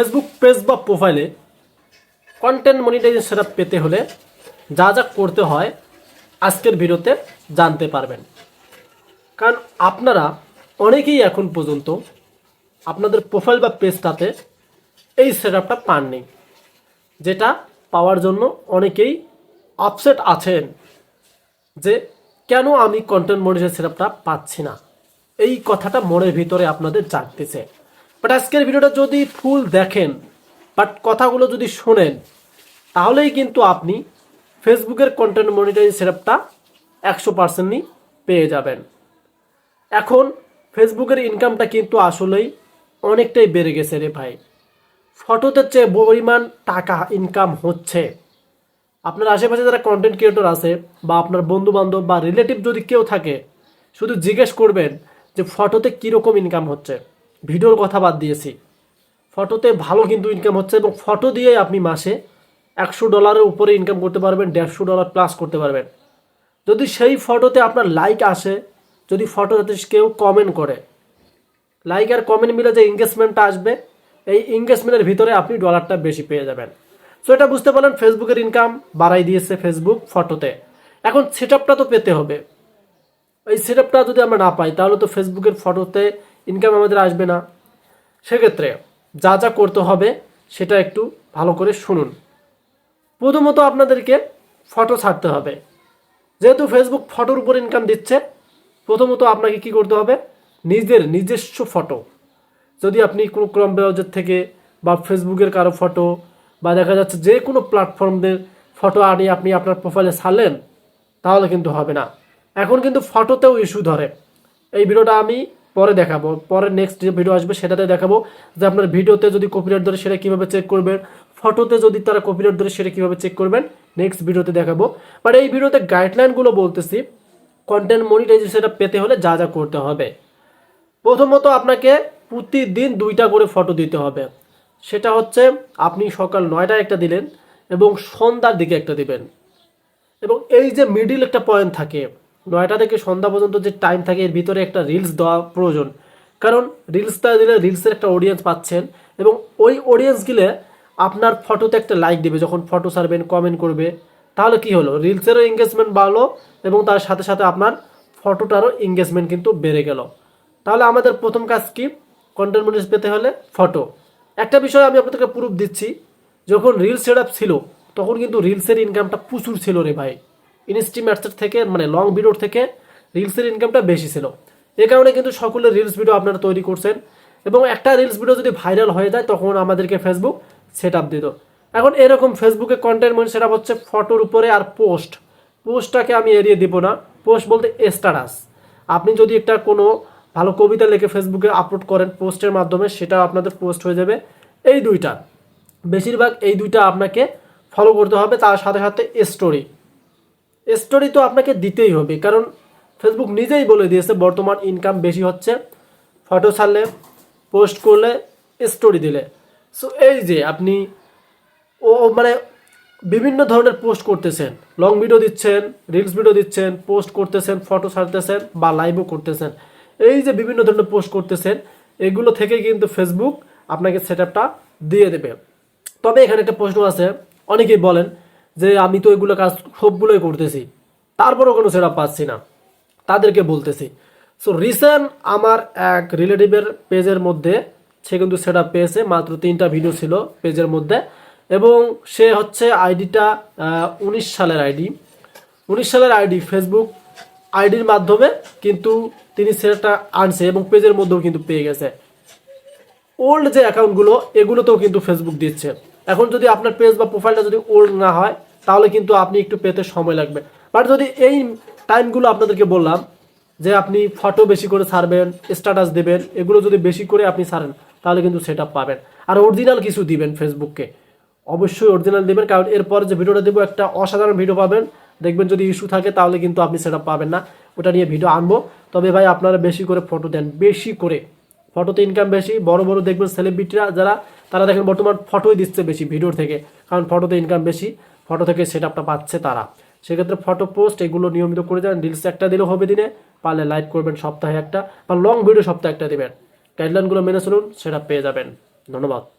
Facebook page বা প্রোফাইলে content monetization setup পেতে হলে যা যা করতে হয় আজকের ভিডিওতে জানতে পারবেন। কারণ আপনারা অনেকেই এখন পর্যন্ত আপনাদের প্রোফাইল বা পেজটাতে এই সেটআপটা পাননি, যেটা পাওয়ার জন্য অনেকেই আপসেট আছেন যে কেন আমি কন্টেন্ট মনিটাইজেশন সেটআপটা পাচ্ছি না। এই কথাটা মনের ভিতরে আপনাদের জাগতেছে। বাট আজকের ভিডিওটা যদি ফুল দেখেন বাট কথাগুলো যদি শোনেন, তাহলেই কিন্তু আপনি ফেসবুকের কন্টেন্ট মনিটাইজ সেটআপটা একশো পার্সেন্টই পেয়ে যাবেন। এখন ফেসবুকের ইনকামটা কিন্তু আসলেই অনেকটাই বেড়ে গেছে রে ভাই। ফটোতে চেয়ে পরিমাণ টাকা ইনকাম হচ্ছে, আপনার আশেপাশে যারা কন্টেন্ট ক্রিয়েটর আছে বা আপনার বন্ধু বান্ধব বা রিলেটিভ যদি কেউ থাকে, শুধু জিজ্ঞেস করবেন যে ফটোতে কীরকম ইনকাম হচ্ছে। ভিডিওর কথা বাদ দিয়েছি। ফটোতে ভালো কিন্তু ইনকাম হচ্ছে এবং ফটো দিয়ে আপনি মাসে একশো ডলারের উপরে ইনকাম করতে পারবেন, দেড়শো ডলার প্লাস করতে পারবেন। যদি সেই ফটোতে আপনার লাইক আসে, যদি ফটোতে কেউ কমেন্ট করে লাইক আর কমেন্ট মিলে যে এঙ্গেজমেন্টটা আসবে, এই এঙ্গেজমেন্টের ভিতরে আপনি ডলারটা বেশি পেয়ে যাবেন। সো এটা বুঝতে পারলেন ফেসবুকের ইনকাম বাড়াই দিয়েছে ফেসবুক ফটোতে। এখন সেট তো পেতে হবে। এই সেট যদি আমরা না পাই, তাহলে তো ফেসবুকের ফটোতে ইনকাম আমাদের আসবে না। সেক্ষেত্রে যা যা করতে হবে সেটা একটু ভালো করে শুনুন। প্রথমত আপনাদেরকে ফটো ছাড়তে হবে। যেহেতু ফেসবুক ফটোর উপর ইনকাম দিচ্ছে, প্রথমত আপনাকে কি করতে হবে? নিজের নিজস্ব ফটো যদি আপনি কোনো ক্রম ব্রাউজার থেকে বা ফেসবুকের কারও ফটো বা দেখা যাচ্ছে যে কোনো প্ল্যাটফর্মদের ফটো আনি, আপনি আপনার প্রোফাইলে ছাড়লেন, তাহলে কিন্তু হবে না। এখন কিন্তু ফটোতেও ইস্যু ধরে। এই ভিডিওটা আমি পরে দেখাবো। পরে নেক্সট যে ভিডিও আসবে সেটাতে দেখাবো যে আপনার ভিডিওতে যদি কপিরাইট ধরে সেটা কীভাবে চেক করবেন ফটোতে যদি তারা কপিরাইট ধরে সেটা কীভাবে চেক করবেন নেক্সট ভিডিওতে দেখাবো। বাট এই ভিডিওতে গাইডলাইনগুলো বলতেছি কন্টেন্ট মনিটাইজেশনটা পেতে হলে যা যা করতে হবে। প্রথমত আপনাকে প্রতিদিন দুইটা করে ফটো দিতে হবে। সেটা হচ্ছে, আপনি সকাল নয়টায় একটা দিলেন এবং সন্ধ্যার দিকে একটা দিবেন। এবং এই যে মিডিল একটা পয়েন্ট থাকে নয়টা থেকে সন্ধ্যা পর্যন্ত যে টাইম থাকে, এর ভিতরে একটা রিলস দেওয়া প্রয়োজন। কারণ রিলসটা দিলে রিলসের একটা অডিয়েন্স পাচ্ছেন এবং ওই অডিয়েন্স গিলে আপনার ফটোতে একটা লাইক দেবে। যখন ফটো ছাড়বেন কমেন্ট করবে, তাহলে কি হলো? রিলসেরও এঙ্গেজমেন্ট বাড়লো এবং তার সাথে সাথে আপনার ফটোটারও এঙ্গেজমেন্ট কিন্তু বেড়ে গেল। তাহলে আমাদের প্রথম কাজ কি? কন্টেন্ট মনিটাইজ পেতে হলে ফটো একটা বিষয় আমি আপনাদেরকে প্রুফ দিচ্ছি, যখন রিলস সেট ছিল, তখন কিন্তু রিলসের ইনকামটা প্রচুর ছিল রে ভাই। ইনস্টিম্যাটসের থেকে মানে লং ভিডিওর থেকে রিলসের ইনকামটা বেশি ছিল। এ কারণে কিন্তু সকলের রিলস ভিডিও আপনারা তৈরি করছেন এবং একটা রিলস ভিডিও যদি ভাইরাল হয়ে যায়, তখন আমাদেরকে ফেসবুক সেট আপ দিত। এখন এরকম ফেসবুকে কন্টেন্ট মানে সেট হচ্ছে ফটোর উপরে আর পোস্ট পোস্টটাকে আমি এড়িয়ে দিব না। পোস্ট বলতে স্ট্যাটাস আপনি যদি একটা কোনো ভালো কবিতা লিখে ফেসবুকে আপলোড করেন পোস্টের মাধ্যমে, সেটা আপনাদের পোস্ট হয়ে যাবে এই দুইটা। বেশিরভাগ এই দুইটা আপনাকে ফলো করতে হবে, তার সাথে সাথে স্টোরি স্টোরি তো আপনাকে দিতেই হবে, কারণ ফেসবুক নিজেই বলে দিয়েছে বর্তমান ইনকাম বেশি হচ্ছে। ফটো ছাড়লে পোস্ট করলে স্টোরি দিলে। সো এই যে আপনি, ও মানে বিভিন্ন ধরনের পোস্ট করতেছেন। লং ভিডিও দিচ্ছেন রিলস ভিডিও দিচ্ছেন পোস্ট করতেছেন ফটো ছাড়তেছেন বা লাইভও করতেছেন। এই যে বিভিন্ন ধরনের পোস্ট করতেছেন, এগুলো থেকে কিন্তু ফেসবুক আপনাকে সেট দিয়ে দেবে। তবে এখানে একটা প্রশ্ন আছে, অনেকেই বলেন যে আমি তো এগুলো কাজ সবগুলোই করতেছি, তারপরেও কোনো সেটা পাচ্ছি না। তাদেরকে বলতেছি সো রিসেন্ট আমার এক রিলেটিভের পেজের মধ্যে, সে কিন্তু সেটা পেয়েছে, মাত্র তিনটা ভিডিও ছিল পেজের মধ্যে, এবং সে হচ্ছে আইডিটা উনিশ সালের আইডি উনিশ সালের আইডি ফেসবুক আইডির মাধ্যমে কিন্তু তিনি সেটা আনছে এবং পেজের মধ্যেও কিন্তু পেয়ে গেছে। ওল্ড যে অ্যাকাউন্টগুলো এগুলোতেও কিন্তু ফেসবুক দিচ্ছে। এখন যদি আপনার পেজ বা প্রোফাইলটা যদি ওল্ড না হয় তাহলে কিন্তু আপনি একটু পেতে সময় লাগবে। বাট যদি এই টাইমগুলো আপনাদেরকে বললাম, যে আপনি ফটো বেশি করে ছাড়বেন স্ট্যাটাস দেবেন, এগুলো যদি বেশি করে আপনি ছাড়েন, তাহলে কিন্তু সেটা পাবেন। আর অরিজিনাল কিছু দিবেন ফেসবুককে অবশ্যই অরিজিনাল দেবেন, কারণ এরপর যে ভিডিওটা দেবো, একটা অসাধারণ ভিডিও পাবেন। দেখবেন যদি ইস্যু থাকে, তাহলে কিন্তু আপনি সেটা পাবেন না। ওটা নিয়ে ভিডিও আনব। তবে ভাই, আপনারা বেশি করে ফটো দেন, বেশি করে। ফটোতে ইনকাম বেশি, বড় বড় দেখবেন সেলিব্রিটিরা যারা, তারা দেখেন বর্তমান ফটোই দিচ্ছে বেশি ভিডিওর থেকে। কারণ ফটোতে ইনকাম বেশি। ফটো থেকে সেট আপটা পাচ্ছে তারা। সেক্ষেত্রে ফটো পোস্ট এগুলো নিয়মিত করে যান রিলস একটা দিলেও হবে দিনে, পারলে লাইভ করবেন সপ্তাহে একটা, বা লং ভিডিও সপ্তাহে একটা দেবেন। গাইডলাইনগুলো মেনে চলুন, সেটা পেয়ে যাবেন। ধন্যবাদ।